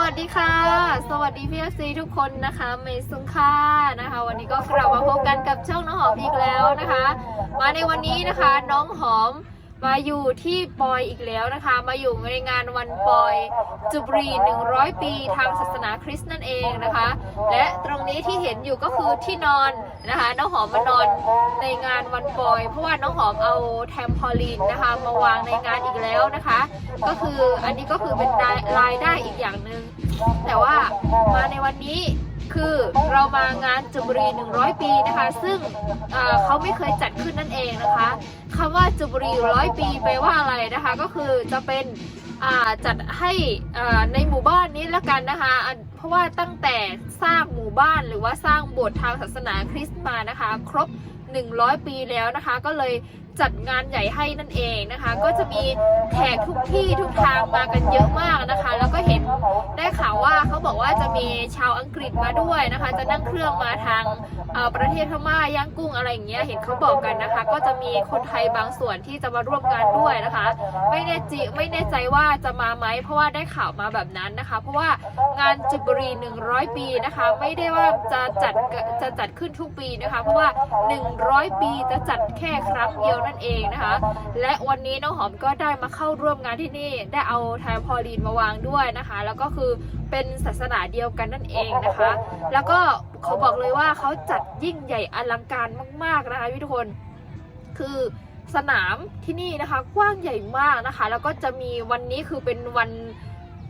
วัสดีค่ะ สวัสดีพี่เอซีทุกคนนะคะเมซุงค่านะคะ วันนี้ก็กลับมาพบกันกับช่องน้องหอมอีกแล้วนะคะ มาในวันนี้นะคะน้องหอม มาอยู่ที่ปอยอีกแล้วนะคะ มาอยู่ในงานวันปอยจุบรี 100 ปีทางศาสนาคริสต์นั่นเองนะคะ และตรงนี้ที่เห็นอยู่ก็คือที่นอนนะคะน้องหอมมานอนในงานวันปอย เพราะว่าน้องหอมเอาแทมพอลีนนะคะ มาวางในงานอีกแล้วนะคะ ก็คืออันนี้ก็คือเป็นรายได้อีกอย่างหนึ่งแต่ว่ามาในวันนี้คือเรามางานจุบรี 100 ปีนะคะ ซึ่งเขาไม่เคยจัดขึ้นนั่นเองนะคะ คำว่าจุบุรีร้อยปีแปลว่าอะไรนะคะ ก็คือจะเป็นจัดให้ในหมู่บ้านนี้ละกันนะคะ เพราะว่าตั้งแต่สร้างหมู่บ้านหรือว่าสร้างโบสถ์ทางศาสนาคริสต์มานะคะ ครบ 100 ปีแล้วนะคะ ก็เลย จัดงานใหญ่ให้นั่นเองนะคะ ก็จะมีแขกทุกที่ทุกทางมากันเยอะมากนะคะ แล้วก็เห็นได้ข่าวว่าเขาบอกว่าจะมีชาวอังกฤษมาด้วยนะคะ จะนั่งเครื่องมาทางประเทศพม่าย่างกุ้งอะไรอย่างเงี้ยเห็นเขาบอกกันนะคะ ก็จะมีคนไทยบางส่วนที่จะมาร่วมงานด้วยนะคะ ไม่แน่ใจไม่แน่ใจว่าจะมาไหมเพราะว่าได้ข่าวมาแบบนั้นนะคะ เพราะว่างานจิบรี100 ปีนะคะ ไม่ได้ว่าจะจัดจะจัดขึ้นทุกปีนะคะ เพราะว่า 100 ปีจะจัดแค่ครั้งเดียวนั่นเองนะคะ และวันนี้น้องหอมก็ได้มาเข้าร่วมงานที่นี่ ได้เอาไทมพอลีนมาวางด้วยนะคะ แล้วก็คือเป็นศาสนาเดียวกันนั่นเองนะคะ แล้วก็เขาบอกเลยว่าเขาจัดยิ่งใหญ่อลังการมาก ๆนะคะพี่ทุกคน คือสนามที่นี่นะคะ กว้างใหญ่มากนะคะ แล้วก็จะมีวันนี้คือเป็นวัน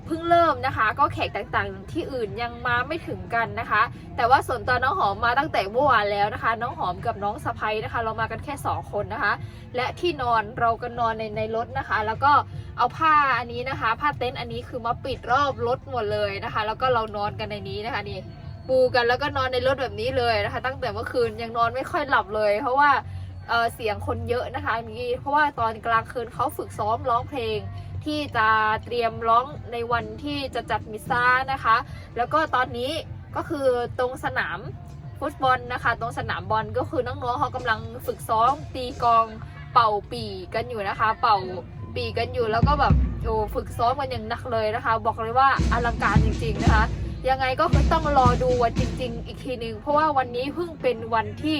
เพิ่งเริ่มนะคะ ก็แขกต่างๆ ที่อื่นยังมาไม่ถึงกันนะคะ แต่ว่าส่วนตัวน้องหอมมาตั้งแต่เมื่อวานแล้วนะคะ น้องหอมกับน้องสะพ้ยนะคะ เรามากันแค่ 2 คนนะคะ และที่นอนเราก็นอนในในรถนะคะ แล้วก็เอาผ้าอันนี้นะคะ ผ้าเต็นท์อันนี้คือมาปิดรอบรถหมดเลยนะคะ แล้วก็เรานอนกันในนี้นะคะนี่ปูกันแล้วก็นอนในรถแบบนี้เลยนะคะ ตั้งแต่เมื่อคืนยังนอนไม่ค่อยหลับเลย เพราะว่าเเสียงคนเยอะนะคะมีเพราะว่าตอนกลางคืนเขาฝึกซ้อมร้องเพลง ที่จะเตรียมร้องในวันที่จะจัดมิสซานะคะ แล้วก็ตอนนี้ก็คือตรงสนามฟุตบอลนะคะ ตรงสนามบอลก็คือน้องๆเขากำลังฝึกซ้อมตีกองเป่าปีกันอยู่นะคะ เป่าปีกันอยู่แล้วก็แบบโอ้ฝึกซ้อมกันอย่างหนักเลยนะคะ บอกเลยว่าอลังการจริง ๆนะคะ ยังไงก็คือต้องรอดูวันจริง ๆ อีกทีหนึ่งเพราะว่าวันนี้เพิ่งเป็นวันที่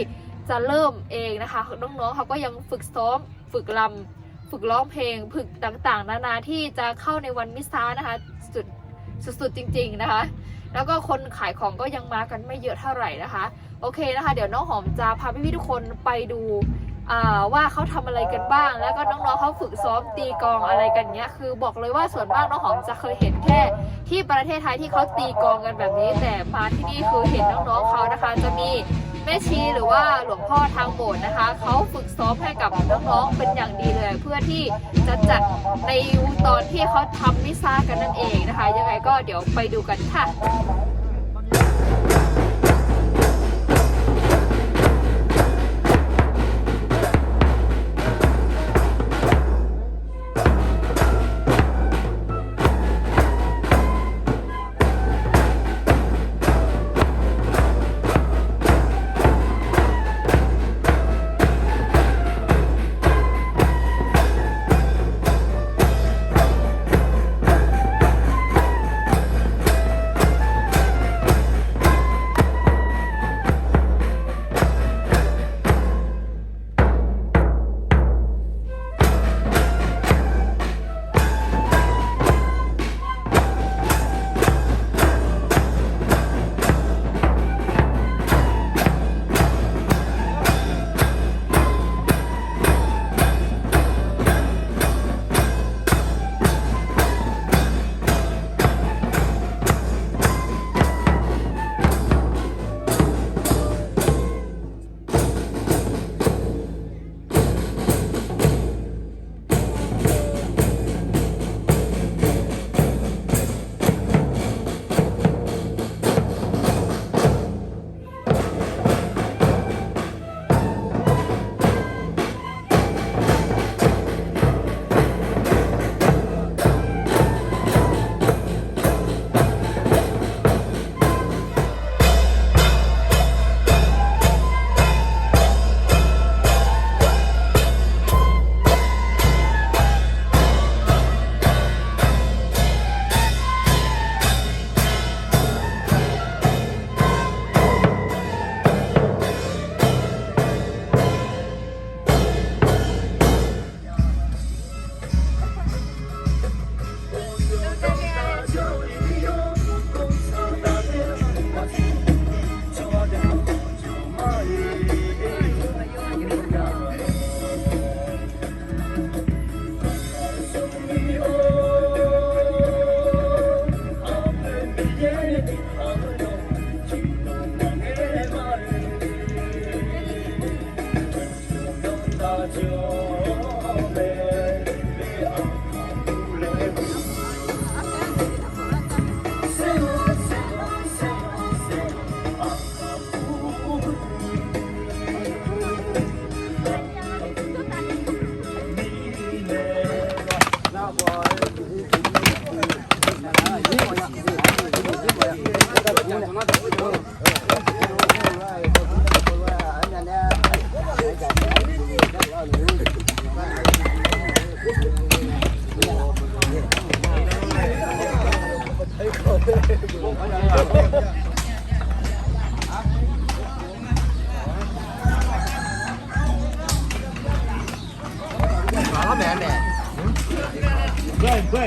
จะเริ่มเองนะคะน้องๆเขาก็ยังฝึกซ้อมฝึกลำ ฝึกร้องเพลงฝึกต่างๆ นานาที่จะเข้าในวันมิสซานะคะสุดสุดๆจริง ๆนะคะ แล้วก็คนขายของก็ยังมากันไม่เยอะเท่าไหร่นะคะ โอเคนะคะ เดี๋ยวน้องหอมจะพาพี่ๆทุกคนไปดูว่าเขาทำอะไรกันบ้าง แล้วก็น้องๆเขาฝึกซ้อมตีกองอะไรกันเนี้ย คือบอกเลยว่าส่วนมากน้องหอมจะเคยเห็นแค่ ที่ประเทศไทยที่เขาตีกองกันแบบนี้ แต่มาที่นี่คือเห็นน้องๆเขานะคะ จะมี แม่ชีหรือว่าหลวงพ่อทางโบสถ์นะคะเขาฝึกซ้อมให้กับน้องๆเป็นอย่างดีเลย เพื่อที่จะจัดในตอนที่เขาทำมิซากันนั่นเองนะคะ ยังไงก็เดี๋ยวไปดูกันค่ะ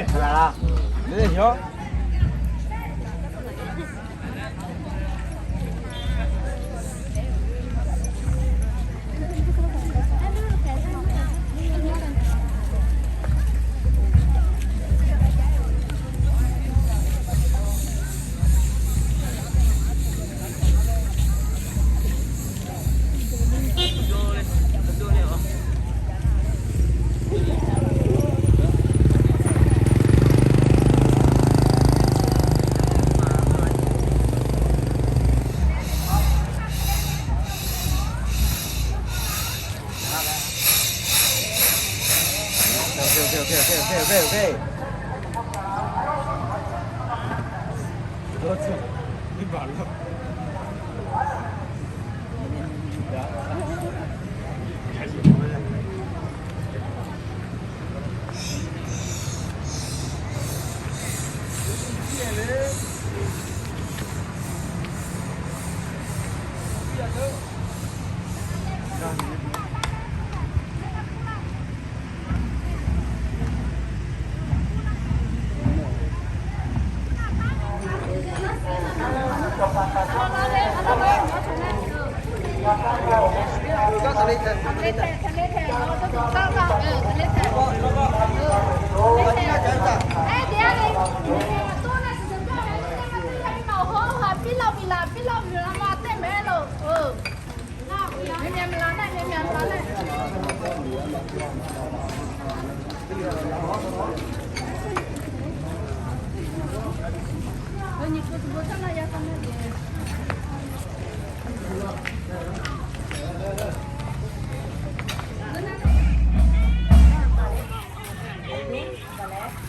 他来了，刘德雄。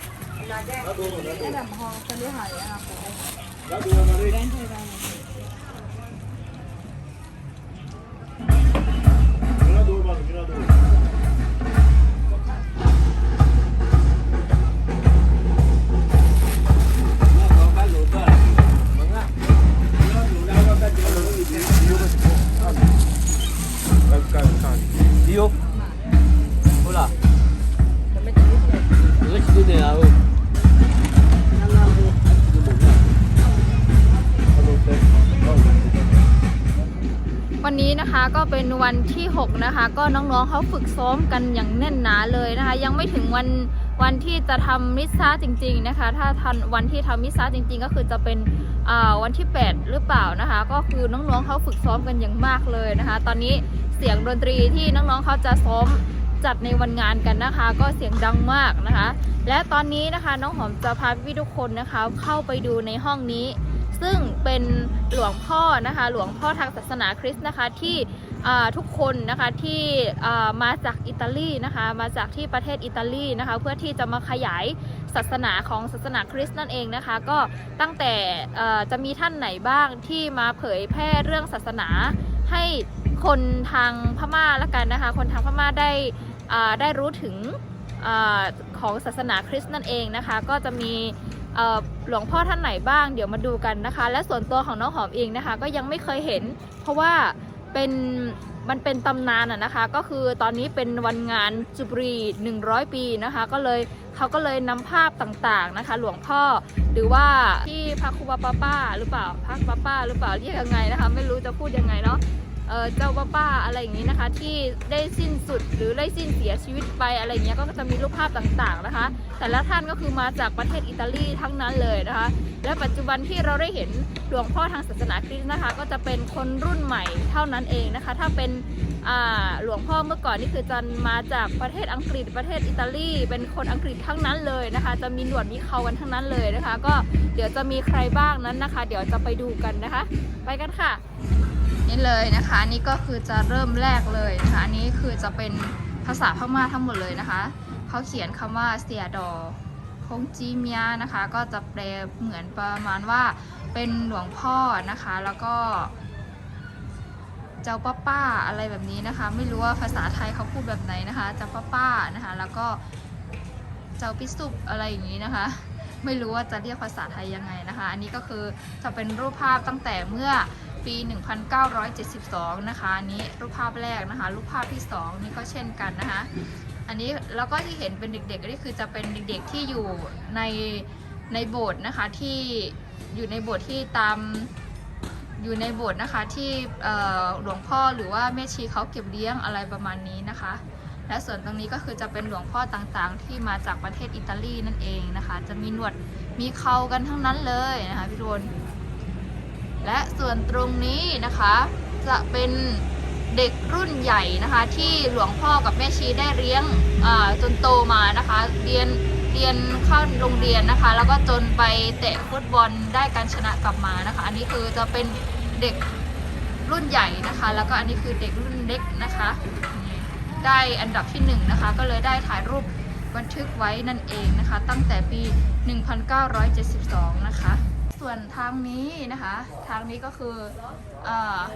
အဲ့ဒါမဟုတ်တယ်လေဟာရအဲ့ဒါပေါ့ วันนี้นะคะก็เป็นวันที่ 6 นะคะ ก็น้องๆเขาฝึกซ้อมกันอย่างแน่นหนาเลยนะคะ ยังไม่ถึงวันวันที่จะทำมิสซาจริง ๆนะคะ ถ้าทันวันที่ทำมิสซาจริง ๆ ก็คือจะเป็นวันที่ 8 หรือเปล่านะคะ ก็คือน้องๆเขาฝึกซ้อมกันอย่างมากเลยนะคะ ตอนนี้เสียงดนตรีที่น้องๆเขาจะซ้อม จัดในวันงานกันนะคะ ก็เสียงดังมากนะคะ และตอนนี้นะคะน้องหอมจะพาพี่ทุกคนนะคะเข้าไปดูในห้องนี้ ซึ่งเป็นหลวงพ่อนะคะ หลวงพ่อทางศาสนาคริสต์นะคะที่ทุกคนนะคะที่มาจากอิตาลีนะคะมาจากที่ประเทศอิตาลีนะคะเพื่อที่จะมาขยายศาสนาของศาสนาคริสต์นั่นเองนะคะ ก็ตั้งแต่จะมีท่านไหนบ้างที่มาเผยแพร่เรื่องศาสนาให้คนทางพม่าละกันนะคะ คนทางพม่าได้ ได้รู้ถึงอของศาสนาคริสต์นั่นเองนะคะ ก็จะมีหลวงพ่อท่านไหนบ้างเดี๋ยวมาดูกันนะคะ และส่วนตัวของน้องหอมเองนะคะ ก็ยังไม่เคยเห็น เพราะว่าเป็นมันเป็นตำนานอะนะคะ ก็คือตอนนี้เป็นวันงานจุบรี 100 ปีนะคะ ก็เลยเขาก็เลยนำภาพต่างๆนะคะ หลวงพ่อหรือว่าที่พระครูบาป้าป้าหรือเปล่าพระป้าป้าหรือเปล่าเรียกยังไงนะคะ ไม่รู้จะพูดยังไงเนาะ เจ้าป้าอะไรอย่างนี้นะคะ ที่ได้สิ้นสุดหรือได้สิ้นเสียชีวิตไปอะไรอย่างเงี้ยก็จะมีรูปภาพต่างๆนะคะ แต่ละท่านก็คือมาจากประเทศอิตาลีทั้งนั้นเลยนะคะ และปัจจุบันที่เราได้เห็นหลวงพ่อทางศาสนาคริสต์นะคะ ก็จะเป็นคนรุ่นใหม่เท่านั้นเองนะคะ ถ้าเป็น หลวงพ่อเมื่อก่อนนี่คือจะมาจากประเทศอังกฤษประเทศอิตาลีเป็นคนอังกฤษทั้งนั้นเลยนะคะ จะมีหนวดมีเขากันทั้งนั้นเลยนะคะ ก็เดี๋ยวจะมีใครบ้างนั้นนะคะ เดี๋ยวจะไปดูกันนะคะ ไปกันค่ะ นี่เลยนะคะ นี่ก็คือจะเริ่มแรกเลยนะคะอันนี้คือจะเป็นภาษาพม่าทั้งหมดเลยนะคะเขาเขียนคำว่าเสียดอคงจีเมียนะคะ ก็จะแปลเหมือนประมาณว่าเป็นหลวงพ่อนะคะ แล้วก็ เจ้าป้าป้าอะไรแบบนี้นะคะ ไม่รู้ว่าภาษาไทยเขาพูดแบบไหนนะคะ เจ้าป้าป้านะคะ แล้วก็เจ้าปิสุปอะไรอย่างนี้นะคะ ไม่รู้ว่าจะเรียกภาษาไทยยังไงนะคะ อันนี้ก็คือจะเป็นรูปภาพตั้งแต่เมื่อปี 1972 นะคะอันนี้รูปภาพแรกนะคะ รูปภาพที่ 2 นี่ก็เช่นกันนะคะ อันนี้แล้วก็ที่เห็นเป็นเด็กๆนี่คือจะเป็นเด็กๆที่อยู่ในในโบสถ์นะคะที่อยู่ในโบสถ์ที่ตาม อยู่ในโบสถ์นะคะที่หลวงพ่อหรือว่าแม่ชีเขาเก็บเลี้ยงอะไรประมาณนี้นะคะ และส่วนตรงนี้ก็คือจะเป็นหลวงพ่อต่างๆ ที่มาจากประเทศอิตาลีนั่นเองนะคะ จะมีหนวดมีเขากันทั้งนั้นเลยนะคะพี่โดนและส่วนตรงนี้นะคะจะเป็นเด็กรุ่นใหญ่นะคะ ที่หลวงพ่อกับแม่ชีได้เลี้ยงจนโตมานะคะ เรียน เรียนเข้าโรงเรียนนะคะ แล้วก็จนไปเตะฟุตบอลได้การชนะกลับมานะคะ อันนี้คือจะเป็นเด็กรุ่นใหญ่นะคะ แล้วก็อันนี้คือเด็กรุ่นเล็กนะคะ ได้อันดับที่หนึ่งนะคะ ก็เลยได้ถ่ายรูปบันทึกไว้นั่นเองนะคะ ตั้งแต่ปี 1972 นะคะ ส่วนทางนี้นะคะ ทางนี้ก็คือ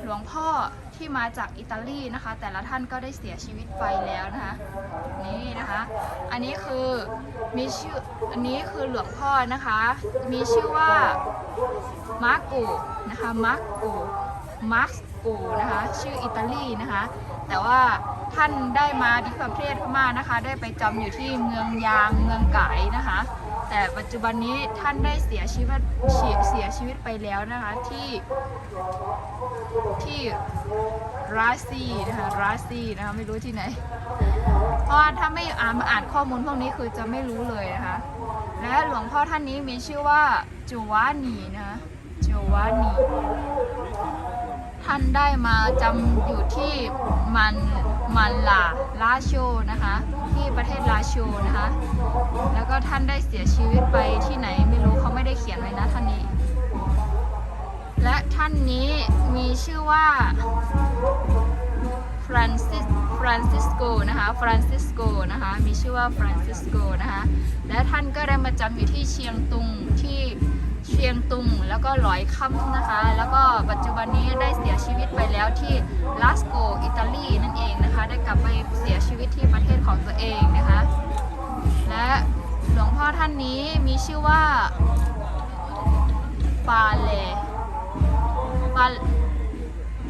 หลวงพ่อที่มาจากอิตาลีนะคะ แต่ละท่านก็ได้เสียชีวิตไปแล้วนะคะนี่นะคะ อันนี้คือมีชื่ออันนี้คือหลวงพ่อนะคะ มีชื่อว่ามาร์โกนะคะมาร์โกมาร์โกนะคะชื่ออิตาลีนะคะ แต่ว่าท่านได้มาที่ประเทศพม่านะคะ ได้ไปจำอยู่ที่เมืองยางเมืองไก่ แต่ปัจจุบันนี้ท่านได้เสียชีวิตเสียชีวิตไปแล้วนะคะที่ที่รัสซีนะคะรัสซีนะคะไม่รู้ที่ไหน เพราะถ้าไม่อ่านมาอ่านข้อมูลพวกนี้คือจะไม่รู้เลยนะคะและหลวงพ่อท่านนี้มีชื่อว่าจูวานีนะคะจูวานี ท่านได้มาจำอยู่ที่มันมันลาลาโชนะคะ ที่ประเทศลาโชนะคะ แล้วก็ท่านได้เสียชีวิตไปที่ไหนไม่รู้เขาไม่ได้เขียนไว้นะท่านนี้ และท่านนี้มีชื่อว่าฟรานซิสฟรานซิสโกนะคะฟรานซิสโกนะคะมีชื่อว่าฟรานซิสโกนะคะและท่านก็ได้มาจำอยู่ที่เชียงตุงที่ เชียงตุงแล้วก็หลอยค่ำนะคะ แล้วก็ปัจจุบันนี้ได้เสียชีวิตไปแล้วที่ลาสโกอิตาลีนั่นเองนะคะ ได้กลับไปเสียชีวิตที่ประเทศของตัวเองนะคะ และหลวงพ่อท่านนี้มีชื่อว่าปาเลปา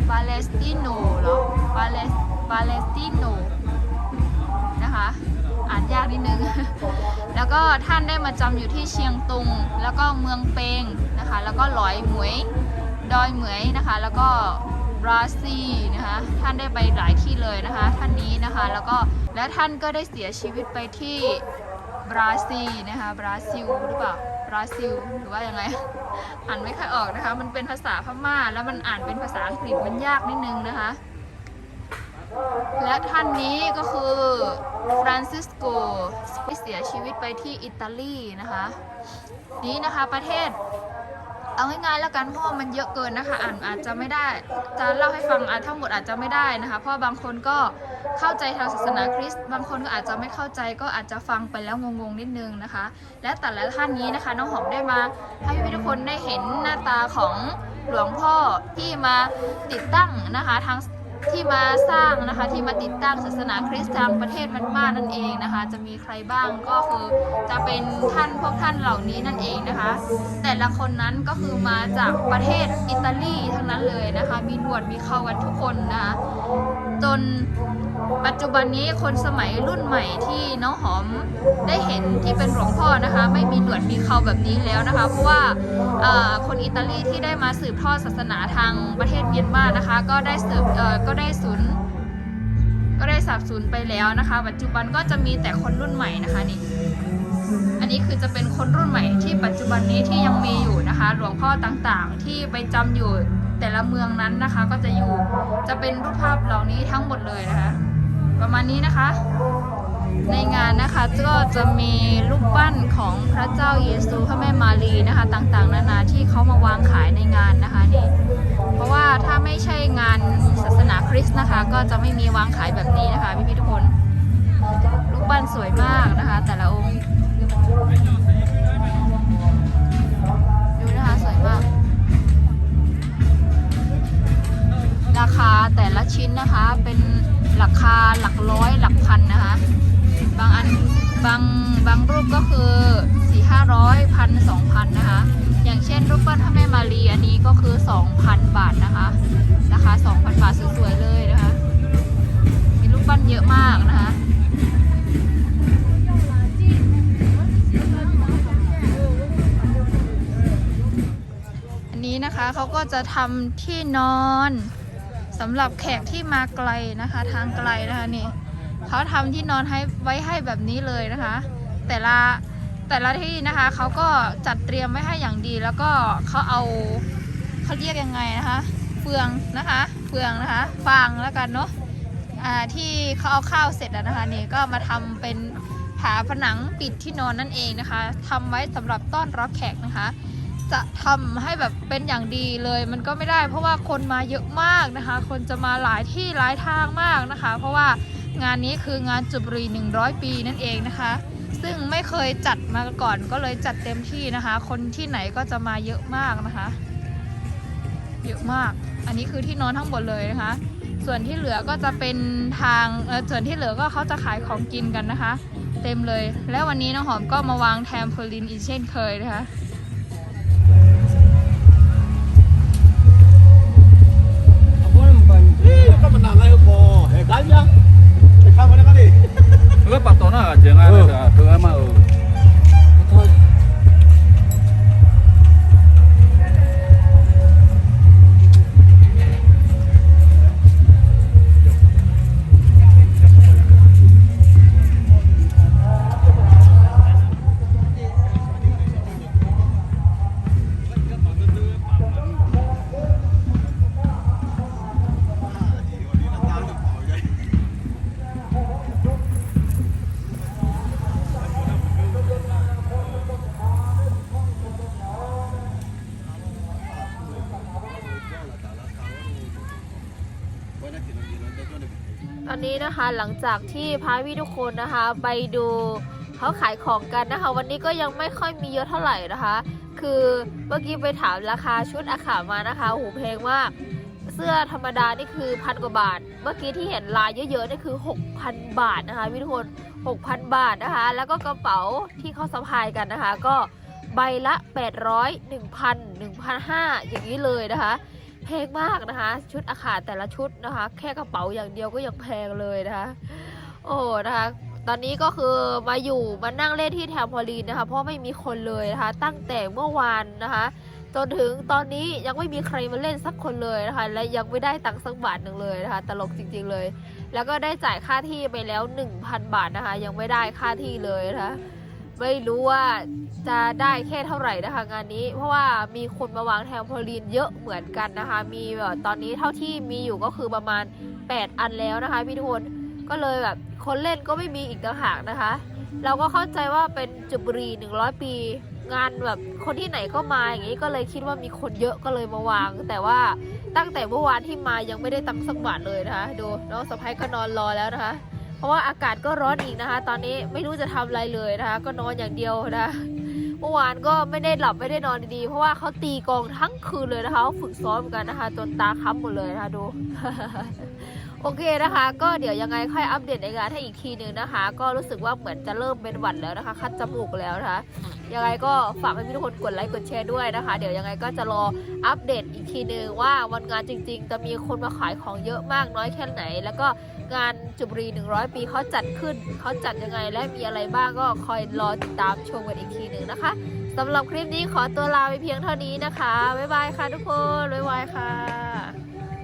ปาเลสติโนเหรอปาเลสปาเลสติโนนะคะ อ่านยากนิดนึง แล้วก็ท่านได้มาจำอยู่ที่เชียงตุง แล้วก็เมืองเปงนะคะ แล้วก็หลอยหมวย ดอยเหมยนะคะ แล้วก็บราซีนะคะ ท่านได้ไปหลายที่เลยนะคะ ท่านนี้นะคะ แล้วก็และท่านก็ได้เสียชีวิตไปที่บราซีนะคะ บราซิลหรือเปล่า บราซิล หรือว่ายังไง อ่านไม่ค่อยออกนะคะ มันเป็นภาษาพม่า แล้วมันอ่านเป็นภาษาอังกฤษมันยากนิดนึงนะคะ และท่านนี้ก็คือ ฟรานซิสโกที่เสียชีวิตไปที่อิตาลีนะคะ นี้นะคะประเทศ เอาง่ายๆแล้วกันเพราะมันเยอะเกินนะคะอ่านอาจจะไม่ได้จะเล่าให้ฟังอานทั้งหมดอาจจะไม่ได้นะคะ เพราะบางคนก็เข้าใจทางศาสนาคริสต์บางคนก็อาจจะไม่เข้าใจก็อาจจะฟังไปแล้วงงๆนิดนึงนะคะ และแต่ละท่านนี้นะคะน้องหอมได้มาให้พี่ทุกคนได้เห็นหน้าตาของหลวงพ่อที่มาติดตั้งนะคะทาง ที่มาสร้างนะคะที่มาติดตั้งศาสนาคริสต์ทางประเทศมันมานั่นเองนะคะ จะมีใครบ้างก็คือจะเป็นท่านพวกท่านเหล่านี้นั่นเองนะคะ แต่ละคนนั้นก็คือมาจากประเทศอิตาลีทั้งนั้นเลยนะคะ มีหนวดมีเขากันทุกคนนะคะจน ปัจจุบันนี้คนสมัยรุ่นใหม่ที่น้องหอมได้เห็นที่เป็นหลวงพ่อนะคะ ไม่มีหนวดมีเขาแบบนี้แล้วนะคะ เพราะว่าคนอิตาลีที่ได้มาสืบทอดศาสนาทางประเทศเมียนมานะคะ ก็ได้สืบก็ได้สูญก็ได้สับสูญไปแล้วนะคะ ปัจจุบันก็จะมีแต่คนรุ่นใหม่นะคะนี่อันนี้คือจะเป็นคนรุ่นใหม่ที่ปัจจุบันนี้ที่ยังมีอยู่นะคะ หลวงพ่อต่างๆ ที่ไปจำอยู่แต่ละเมืองนั้นนะคะ ก็จะอยู่จะเป็นรูปภาพเหล่านี้ทั้งหมดเลยนะคะ ประมาณนี้นะคะ ในงานนะคะก็จะมีรูปปั้นของพระเจ้าเยซูพระแม่มารีนะคะ ต่างๆ นานาที่เขามาวางขายในงานนะคะนี่เพราะว่าถ้าไม่ใช่งานศาสนาคริสต์นะคะ ก็จะไม่มีวางขายแบบนี้นะคะพี่ๆทุกคนรูปปั้นสวยมากาหลักร้อยหลักพันนะคะ บางอันบางบางรูปก็คือสี่ห้าร้อยพันสองพันนะคะ อย่างเช่นรูปปั้นพระแม่มารีอันนี้ก็คือ2,000บาทนะคะราคา2,000บาทสวยๆเลยนะคะ มีรูปปั้นเยอะมากนะคะอันนี้นะคะเขาก็จะทำที่นอน สำหรับแขกที่มาไกลนะคะ ทางไกลนะคะนี่เขาทำที่นอนให้ไว้ให้แบบนี้เลยนะคะ แต่ละแต่ละที่นะคะเขาก็จัดเตรียมไว้ให้อย่างดี แล้วก็เขาเอาเขาเรียกยังไงนะคะเฟืองนะคะเฟืองนะคะฟางแล้วกันเนาะที่เขาเอาข้าวเสร็จแล้วนะคะนี่ก็มาทำเป็นผาผนังปิดที่นอนนั่นเองนะคะทำไว้สำหรับต้อนรับแขกนะคะ จะทำให้แบบเป็นอย่างดีเลยมันก็ไม่ได้ เพราะว่าคนมาเยอะมากนะคะ คนจะมาหลายที่หลายทางมากนะคะ เพราะว่างานนี้คืองานจุบรี 100 ปีนั่นเองนะคะ ซึ่งไม่เคยจัดมาก่อนก็เลยจัดเต็มที่นะคะ คนที่ไหนก็จะมาเยอะมากนะคะ เยอะมาก อันนี้คือที่นอนทั้งหมดเลยนะคะ ส่วนที่เหลือก็จะเป็นทางส่วนที่เหลือก็เขาจะขายของกินกันนะคะ เต็มเลย แล้ววันนี้น้องหอมก็มาวางแทมเพลินอีกเช่นเคยนะคะ Gue patona aja nggak ada, gue mau. นะคะ หลังจากที่พาพี่ทุกคนนะคะ ไปดูเขาขายของกันนะคะ วันนี้ก็ยังไม่ค่อยมีเยอะเท่าไหร่นะคะ คือเมื่อกี้ไปถามราคาชุดอาขามานะคะโอ้โหแพงมากเสื้อธรรมดานี่คือพันกว่าบาท เมื่อกี้ที่เห็นลายเยอะๆนี่คือ 6,000 บาทนะคะพี่ทุกคน 6,000 บาทนะคะ แล้วก็กระเป๋าที่เขาสะพายกันนะคะ ก็ใบละ 800 1,000 1,500อย่างนี้เลยนะคะ แพงมากนะคะ ชุดอาขาแต่ละชุดนะคะ แค่กระเป๋าอย่างเดียวก็ยังแพงเลยนะคะโอ้นะคะตอนนี้ก็คือมาอยู่มานั่งเล่นที่แถวพอลีนนะคะ เพราะไม่มีคนเลยนะคะ ตั้งแต่เมื่อวานนะคะ จนถึงตอนนี้ยังไม่มีใครมาเล่นสักคนเลยนะคะ และยังไม่ได้ตังค์สักบาทหนึ่งเลยนะคะ ตลกจริง ๆเลย แล้วก็ได้จ่ายค่าที่ไปแล้ว 1,000 บาทนะคะ ยังไม่ได้ค่าที่เลยนะคะ ไม่รู้ว่าจะได้แค่เท่าไหร่นะคะงานนี้ เพราะว่ามีคนมาวางแทมโพลีนเยอะเหมือนกันนะคะ มีแบบตอนนี้เท่าที่มีอยู่ก็คือประมาณ 8 อันแล้วนะคะพี่ทุกคนก็เลยแบบคนเล่นก็ไม่มีอีกต่างหากนะคะ เราก็เข้าใจว่าเป็นจุบรี100 ปี งานแบบคนที่ไหนก็มาอย่างนี้ก็เลยคิดว่ามีคนเยอะก็เลยมาวาง แต่ว่าตั้งแต่เมื่อวานที่มายังไม่ได้ตังค์สักบาทเลยนะคะดูน้องสะพ้ายก็นอนรอแล้วนะคะ ราะว่าอากาศก็ร้อนอีกนะคะ ตอนนี้ไม่รู้จะทำอะไรเลยนะคะ ก็นอนอย่างเดียวนะเมื่อวานก็ไม่ได้หลับไม่ได้นอนดีๆ เพราะว่าเขาตีกองทั้งคืนเลยนะคะฝึกซ้อมกันนะคะจนตาค้ำหมดเลยนะคะดู โอเคนะคะ ก็เดี๋ยวยังไงค่อยอัปเดตในงานให้อีกทีหนึ่งนะคะ ก็รู้สึกว่าเหมือนจะเริ่มเป็นหวัดแล้วนะคะ คัดจมูกแล้วนะคะ ยังไงก็ฝากให้พี่ทุกคนกดไลค์กดแชร์ด้วยนะคะ เดี๋ยวยังไงก็จะรออัปเดตอีกทีหนึ่งว่าวันงานจริง ๆ จะมีคนมาขายของเยอะมากน้อยแค่ไหน แล้วก็งานจุบรี 100 ปีเขาจัดขึ้นเขาจัดยังไงและมีอะไรบ้างก็คอยรอติดตามชมกันอีกทีหนึ่งนะคะสำหรับคลิปนี้ขอตัวลาไปเพียงเท่านี้นะคะบ๊ายบายค่ะทุกคนบ๊ายบายค่ะ